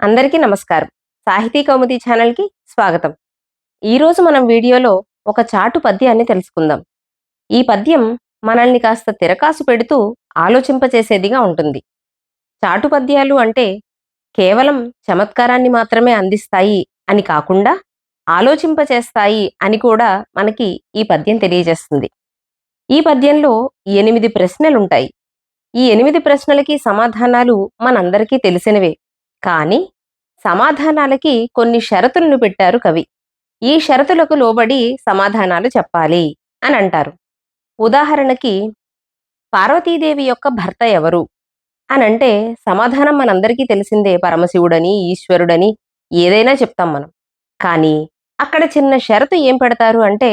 అందరికీ నమస్కారం. సాహితీ కౌముది ఛానల్కి స్వాగతం. ఈరోజు మనం వీడియోలో ఒక చాటు పద్యాన్ని తెలుసుకుందాం. ఈ పద్యం మనల్ని కాస్త తిరకాసు పెడుతూ ఆలోచింపచేసేదిగా ఉంటుంది. చాటు పద్యాలు అంటే కేవలం చమత్కారాన్ని మాత్రమే అందిస్తాయి అని కాకుండా ఆలోచింపచేస్తాయి అని కూడా మనకి ఈ పద్యం తెలియజేస్తుంది. ఈ పద్యంలో ఎనిమిది ప్రశ్నలుంటాయి. ఈ ఎనిమిది ప్రశ్నలకి సమాధానాలు మనందరికీ తెలిసినవే. కానీ సమాధానాలకి కొన్ని షరతులను పెట్టారు కవి. ఈ షరతులకు లోబడి సమాధానాలు చెప్పాలి అని అంటారు. ఉదాహరణకి పార్వతీదేవి యొక్క భర్త ఎవరు? అని అంటే సమాధానం మనందరికీ తెలిసిందే పరమశివుడని ఈశ్వరుడని ఏదైనా చెప్తాం మనం. కానీ అక్కడ చిన్న షరతు ఏం పెడతారు అంటే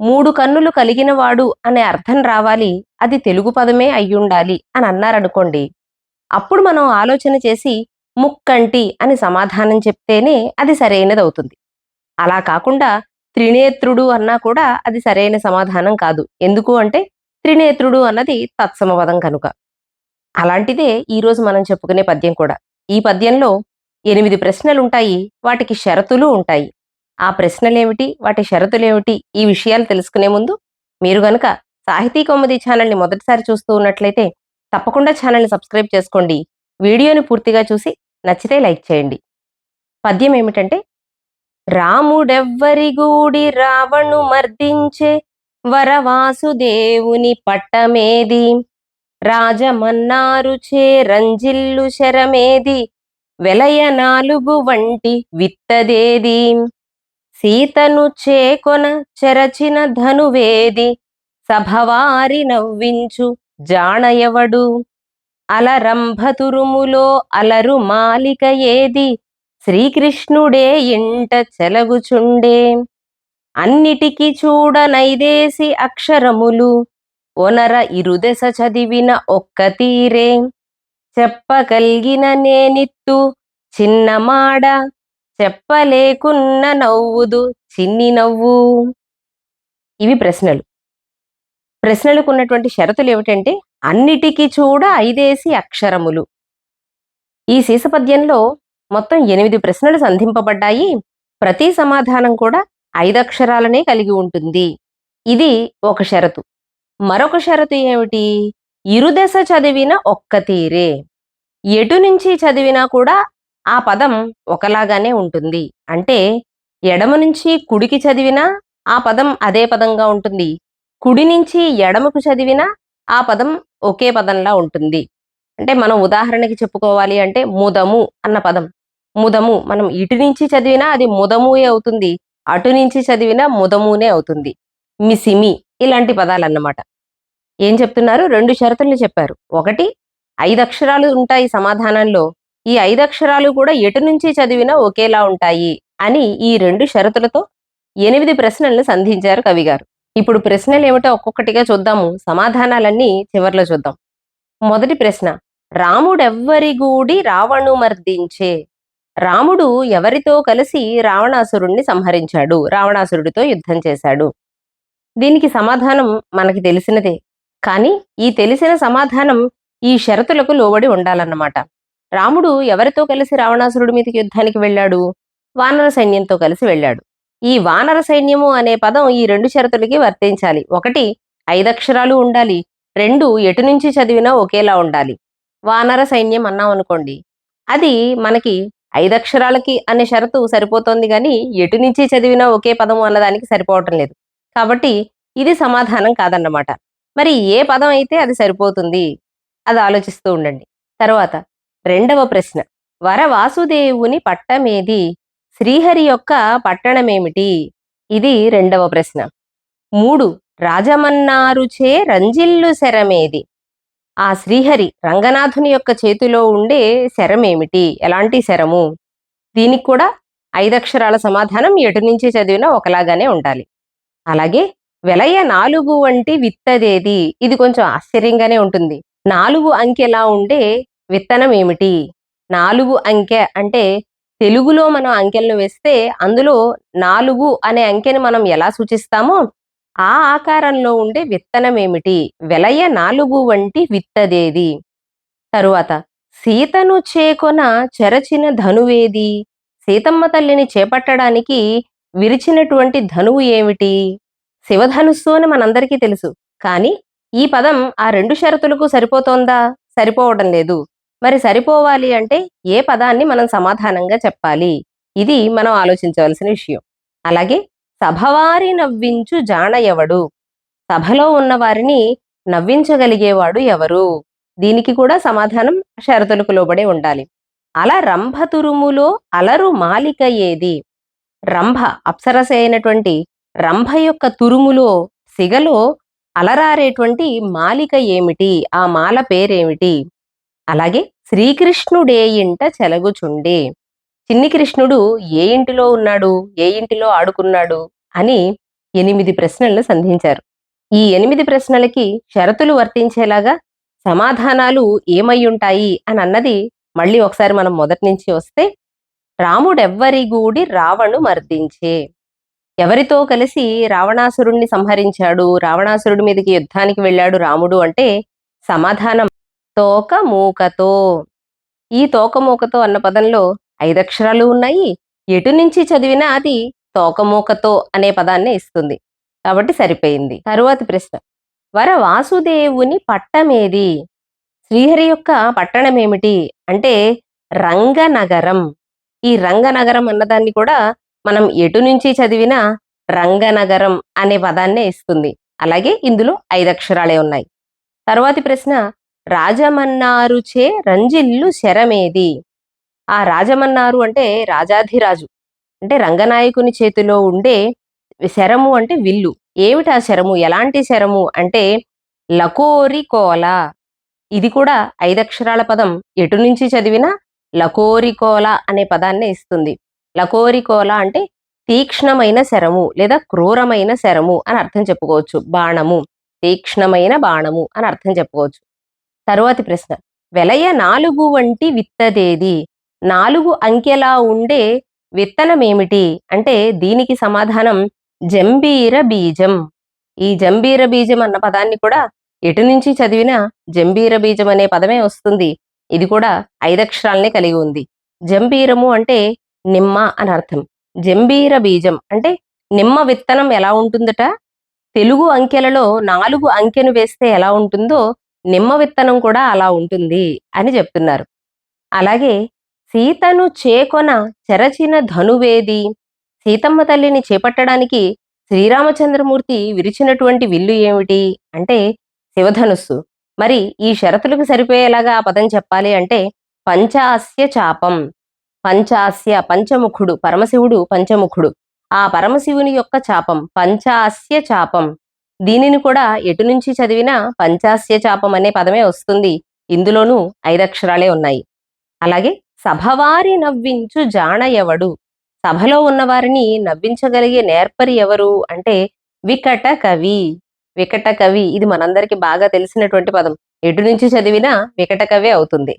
మూడు కన్నులు కలిగినవాడు అనే అర్థం రావాలి అది తెలుగు పదమే అయ్యుండాలి అని అన్నారనుకోండి అప్పుడు మనం ఆలోచన చేసి ముక్కంటి అని సమాధానం చెప్తేనే అది సరైనది అవుతుంది అలా కాకుండా త్రినేత్రుడు అన్నా కూడా అది సరైన సమాధానం కాదు. ఎందుకు అంటే త్రినేత్రుడు అన్నది తత్సమపదం కనుక. అలాంటిదే ఈరోజు మనం చెప్పుకునే పద్యం కూడా. ఈ పద్యంలో ఎనిమిది ప్రశ్నలుంటాయి వాటికి షరతులు ఉంటాయి. ఆ ప్రశ్నలేమిటి వాటి షరతులేమిటి ఈ విషయాలు తెలుసుకునే ముందు మీరు గనుక సాహితీ కౌముది ఛానల్ని మొదటిసారి చూస్తూ ఉన్నట్లయితే తప్పకుండా ఛానల్ని సబ్స్క్రైబ్ చేసుకోండి. వీడియోని పూర్తిగా చూసి నచ్చితే లైక్ చేయండి. పద్యం ఏమిటంటే రాముడెవ్వరి గూడి రావణు మర్దించే వరవాసుదేవుని పట్టమేది? రాజమన్నారు చే రంజిల్లు శరమేది? వెలయ నాలుగు వంటి విత్తదేది? సీతను చేకొన చెరచిన ధనువేది? సభవారి నవ్వించు జాణయవడు అలరంభతురుములో అలరు మాలిక ఏది? శ్రీకృష్ణుడే ఇంట చెలగుచుండే. అన్నిటికి చూడనైదేసి అక్షరములు. ఒనర ఇరుదెస చదివిన ఒక్క తీరే. చెప్పగలిగిన నేనిత్తు చిన్నమాడ చెప్పలేకున్న నవ్వుదు చిన్ని నవ్వు. ఇవి ప్రశ్నలు. ప్రశ్నలకు ఉన్నటువంటి షరతులు ఏమిటంటే అన్నిటికీ చూడ ఐదేసి అక్షరములు. ఈ శీసపద్యంలో మొత్తం ఎనిమిది ప్రశ్నలు సంధింపబడ్డాయి. ప్రతి సమాధానం కూడా ఐదు అక్షరాలనే కలిగి ఉంటుంది. ఇది ఒక షరతు. మరొక షరతు ఏమిటి? ఇరుదశ చదివిన ఒక్క తీరే. ఎటు నుంచి చదివినా కూడా ఆ పదం ఒకలాగానే ఉంటుంది. అంటే ఎడమ నుంచి కుడికి చదివినా ఆ పదం అదే పదంగా ఉంటుంది. కుడి నుంచి ఎడమకు చదివినా ఆ పదం ఒకే పదంలా ఉంటుంది. అంటే మనం ఉదాహరణకి చెప్పుకోవాలి అంటే ముదము అన్న పదం. ముదము మనం ఇటు నుంచి చదివినా అది ముదముయే అవుతుంది. అటు నుంచి చదివినా ముదమునే అవుతుంది. మిసిమి ఇలాంటి పదాలన్నమాట. ఏం చెప్తున్నారు? రెండు షరతుల్ని చెప్పారు. ఒకటి ఐదు అక్షరాలు ఉంటాయి సమాధానంలో. ఈ ఐదు అక్షరాలు కూడా ఎటు నుంచి చదివినా ఒకేలా ఉంటాయి అని ఈ రెండు షరతులతో ఎనిమిది ప్రశ్నలను సంధించారు కవిగారు ఇప్పుడు ప్రశ్నలు ఏమిటో ఒక్కొక్కటిగా చూద్దాము. సమాధానాలన్నీ చివర్లో చూద్దాం. మొదటి ప్రశ్న రాముడెవ్వరి గూడి రావణు మర్దించే? రాముడు ఎవరితో కలిసి రావణాసురుణ్ణి సంహరించాడు? రావణాసురుడితో యుద్ధం చేశాడు? దీనికి సమాధానం మనకి తెలిసినదే. కానీ ఈ తెలిసిన సమాధానం ఈ షరతులకు లోబడి ఉండాలన్నమాట. రాముడు ఎవరితో కలిసి రావణాసురుడి మీదకి యుద్ధానికి వెళ్ళాడు? వానర సైన్యంతో కలిసి వెళ్ళాడు. ఈ వానర సైన్యము అనే పదం ఈ రెండు షరతులకి వర్తించాలి. ఒకటి ఐదక్షరాలు ఉండాలి. రెండు ఎటు నుంచి చదివినా ఒకేలా ఉండాలి. వానర సైన్యం అన్నాం అనుకోండి. అది మనకి ఐదక్షరాలకి అనే షరతు సరిపోతోంది కానీ ఎటు నుంచి చదివినా ఒకే పదము అన్నదానికి సరిపోవటం లేదు. కాబట్టి ఇది సమాధానం కాదన్నమాట. మరి ఏ పదం అయితే అది సరిపోతుంది? అది ఆలోచిస్తూ ఉండండి. తర్వాత రెండవ ప్రశ్న వర వాసుదేవుని పట్టమేది? శ్రీహరి యొక్క పట్టణమేమిటి? ఇది రెండవ ప్రశ్న. మూడు రాజమన్నారుచే రంజిల్లు శరమేది. ఆ శ్రీహరి రంగనాథుని యొక్క చేతిలో ఉండే శరమేమిటి? ఎలాంటి శరము? దీనికి కూడా ఐదక్షరాల సమాధానం ఎటు నుంచి చదివినా ఒకలాగానే ఉండాలి. అలాగే వెలయ నాలుగు వంటి విత్తదేది? ఇది కొంచెం ఆశ్చర్యంగానే ఉంటుంది. నాలుగు అంకెలా ఉండే విత్తనం ఏమిటి నాలుగు అంకె అంటే తెలుగులో మనం అంకెలను వేస్తే అందులో నాలుగు అనే అంకెని మనం ఎలా సూచిస్తామో ఆ ఆకారంలో ఉండే విత్తనం ఏమిటి? వెలయ నాలుగు వంటి విత్తదేది? తరువాత సీతను చేకొన చెరచిన ధనువేది? సీతమ్మ తల్లిని చేపట్టడానికి విరిచినటువంటి ధనువు ఏమిటి? శివధనుస్సు అని మనందరికీ తెలుసు కానీ ఈ పదం ఆ రెండు షరతులకు సరిపోతోందా? సరిపోవడం లేదు. మరి సరిపోవాలి అంటే ఏ పదాన్ని మనం సమాధానంగా చెప్పాలి? ఇది మనం ఆలోచించవలసిన విషయం. అలాగే సభవారి నవ్వించు జాణ ఎవడు? సభలో ఉన్న వారిని నవ్వించగలిగేవాడు ఎవరు? దీనికి కూడా సమాధానం షరతులకు లోబడే ఉండాలి. అల రంభ తురుములో అలరు మాలిక ఏది? రంభ అప్సరస అయినటువంటి రంభ యొక్క తురుములో సిగలో అలరారేటువంటి మాలిక ఏమిటి? ఆ మాల పేరేమిటి? అలాగే శ్రీకృష్ణుడే ఇంట చెలగుచుండే. చిన్ని కృష్ణుడు ఏ ఇంటిలో ఉన్నాడు? ఏ ఇంటిలో ఆడుకున్నాడు? అని ఎనిమిది ప్రశ్నలను సంధించారు. ఈ ఎనిమిది ప్రశ్నలకి షరతులు వర్తించేలాగా సమాధానాలు ఏమై ఉంటాయి అని అన్నది మళ్ళీ ఒకసారి మనం మొదటి నుంచి వస్తే రాముడెవ్వరి గూడి రావణు మర్దించే. ఎవరితో కలిసి రావణాసురుణ్ణి సంహరించాడు? రావణాసురుడి మీదకి యుద్ధానికి వెళ్ళాడు రాముడు అంటే సమాధానం తోక మూకతో ఈ తోకమూకతో అన్న పదంలో ఐదక్షరాలు ఉన్నాయి. ఎటు నుంచి చదివినా అది తోకమూకతో అనే పదాన్ని ఇస్తుంది. కాబట్టి సరిపోయింది. తరువాతి ప్రశ్న. వర వాసుదేవుని పట్టమేది? శ్రీహరి యొక్క పట్టణం ఏమిటి అంటే రంగనగరం. ఈ రంగనగరం అన్నదాన్ని కూడా మనం ఎటు నుంచి చదివినా రంగనగరం అనే పదాన్నే ఇస్తుంది. అలాగే ఇందులో ఐదక్షరాలే ఉన్నాయి. తరువాతి ప్రశ్న. రాజమన్నారుచే రంజిల్లు శరమేది. ఆ రాజమన్నారు అంటే రాజాధిరాజు. అంటే రంగనాయకుని చేతిలో ఉండే శరము అంటే విల్లు. ఏమిటి ఆ శరము? ఎలాంటి శరము? అంటే లకోరి కోల. ఇది కూడా ఐదక్షరాల పదం. ఎటు నుంచి చదివినా లకోరికోల అనే పదాన్ని ఇస్తుంది. లకోరికోల అంటే తీక్ష్ణమైన శరము లేదా క్రూరమైన శరము అని అర్థం చెప్పుకోవచ్చు. బాణము. తీక్ష్ణమైన బాణము అని అర్థం చెప్పుకోవచ్చు. తరువాతి ప్రశ్న. వెలయ నాలుగు వంటి విత్తదేది? నాలుగు అంకెలా ఉండే విత్తనమేమిటి? అంటే దీనికి సమాధానం జంబీర బీజం. ఈ జంబీర బీజం అన్న పదాన్ని కూడా ఎటు నుంచి చదివినా జంబీర బీజం అనే పదమే వస్తుంది. ఇది కూడా ఐదక్షరాలనే కలిగి ఉంది. జంబీరము అంటే నిమ్మ అని అర్థం. జంబీర బీజం అంటే నిమ్మ విత్తనం ఎలా ఉంటుందట? తెలుగు అంకెలలో నాలుగు అంకెను వేస్తే ఎలా ఉంటుందో నిమ్మ విత్తనం కూడా అలా ఉంటుంది అని చెప్తున్నారు. అలాగే సీతను చేకొన చెరచిన ధనువేది సీతమ్మ తల్లిని చేపట్టడానికి శ్రీరామచంద్రమూర్తి విరిచినటువంటి విల్లు ఏమిటి అంటే శివధనుస్సు. మరి ఈ షరతులకు సరిపోయేలాగా ఆ పదం చెప్పాలి అంటే పంచాస్య చాపం పంచాస్య పంచముఖుడు పరమశివుడు పంచముఖుడు. ఆ పరమశివుని యొక్క చాపం పంచాస్య చాపం. దీనిని కూడా ఎటు నుంచి చదివినా పంచాస్య చాపం అనే పదమే వస్తుంది. ఇందులోనూ ఐదక్షరాలే ఉన్నాయి. అలాగే సభవారి నవ్వించు జాణ ఎవడు సభలో ఉన్నవారిని నవ్వించగలిగే నేర్పరి ఎవరు అంటే వికట కవి. వికట కవి ఇది మనందరికి బాగా తెలిసినటువంటి పదం. ఎటు నుంచి చదివినా వికట కవి అవుతుంది.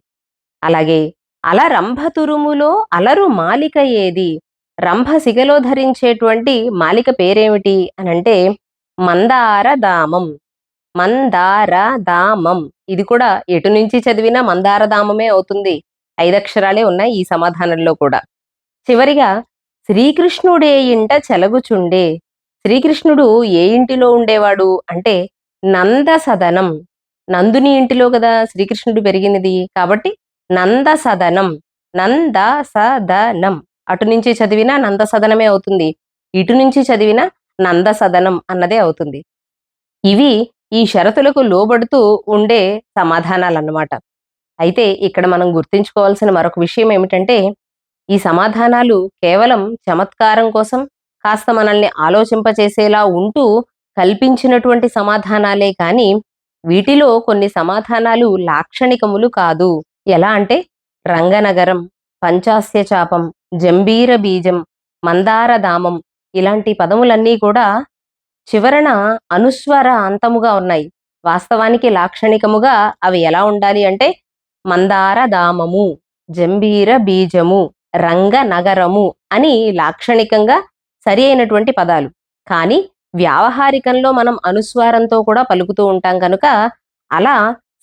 అలాగే అలరంభతురుములో తురుములో అలరు మాలిక ఏది? రంభ సిగలో ధరించేటువంటి మాలిక పేరేమిటి? అని అంటే మందార దామం మందార దామం ఇది కూడా ఎటు నుంచి చదివినా మందార దామమే అవుతుంది. ఐదక్షరాలే ఉన్నాయి ఈ సమాధానంలో కూడా. చివరిగా శ్రీకృష్ణుడే ఇంట చెలగుచుండే. శ్రీకృష్ణుడు ఏ ఇంటిలో ఉండేవాడు? అంటే నంద సదనం నందుని ఇంటిలో కదా శ్రీకృష్ణుడు పెరిగినది. కాబట్టి నంద సదనం నంద సదనం అటు నుంచి చదివినా నంద సదనమే అవుతుంది. ఇటు నుంచి చదివినా నంద సదనం అన్నదే అవుతుంది. ఇవి ఈ షరతులకు లోబడుతూ ఉండే సమాధానాలన్నమాట. అయితే ఇక్కడ మనం గుర్తుంచుకోవాల్సిన మరొక విషయం ఏమిటంటే ఈ సమాధానాలు కేవలం చమత్కారం కోసం కాస్త మనల్ని ఆలోచింపచేసేలా ఉంటూ కల్పించినటువంటి సమాధానాలే కాని వీటిలో కొన్ని సమాధానాలు లాక్షణికములు కాదు. ఎలా అంటే రంగనగరం పంచాస్య చాపం జంబీర బీజం మందారధామం ఇలాంటి పదములన్నీ కూడా చివరన అనుస్వర అంతముగా ఉన్నాయి. వాస్తవానికి లాక్షణికముగా అవి ఎలా ఉండాలి అంటే మందార దామము జంబీర బీజము రంగ నగరము అని లాక్షణికంగా సరి అయినటువంటి పదాలు. కానీ వ్యావహారికంలో మనం అనుస్వారంతో కూడా పలుకుతూ ఉంటాం కనుక అలా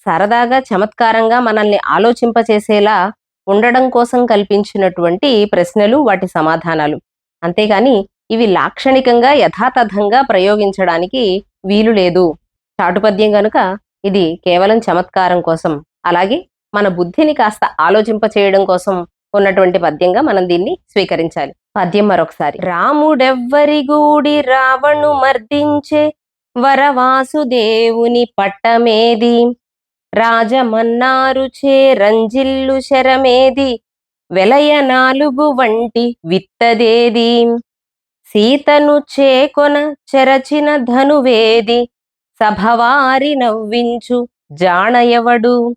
సరదాగా చమత్కారంగా మనల్ని ఆలోచింపచేసేలా ఉండడం కోసం కల్పించినటువంటి ప్రశ్నలు వాటి సమాధానాలు. అంతేగాని ఇవి లాక్షణికంగా యథాతథంగా ప్రయోగించడానికి వీలు లేదు. చాటుపద్యం గనుక ఇది కేవలం చమత్కారం కోసం. అలాగే మన బుద్ధిని కాస్త ఆలోచింప చేయడం కోసం ఉన్నటువంటి పద్యంగా మనం దీన్ని స్వీకరించాలి. పద్యం మరొకసారి. రాముడెవ్వరి గూడి రావణు మర్దించే వరవాసుదేవుని పట్టమేది? రాజమన్నారు చే రంజిల్లు శరమేది? వెలయ నాలుగు వంటి విత్తదేది? సీతను చేకొన చెరచిన ధనువేది సభవారి నవ్వించు జాణయవడు.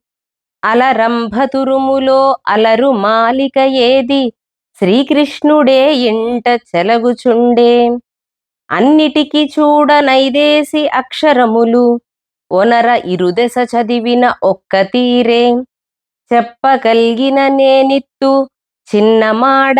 అలరంభతురుములో అలరు మాలిక ఏది? శ్రీకృష్ణుడే ఇంట చెలగుచుండే. అన్నిటికి చూడనైదేసి అక్షరములు. ఒనర ఇరుదెస చదివిన ఒక్క తీరే. చెప్పగలిగిన నేనిత్తు చిన్నమాడ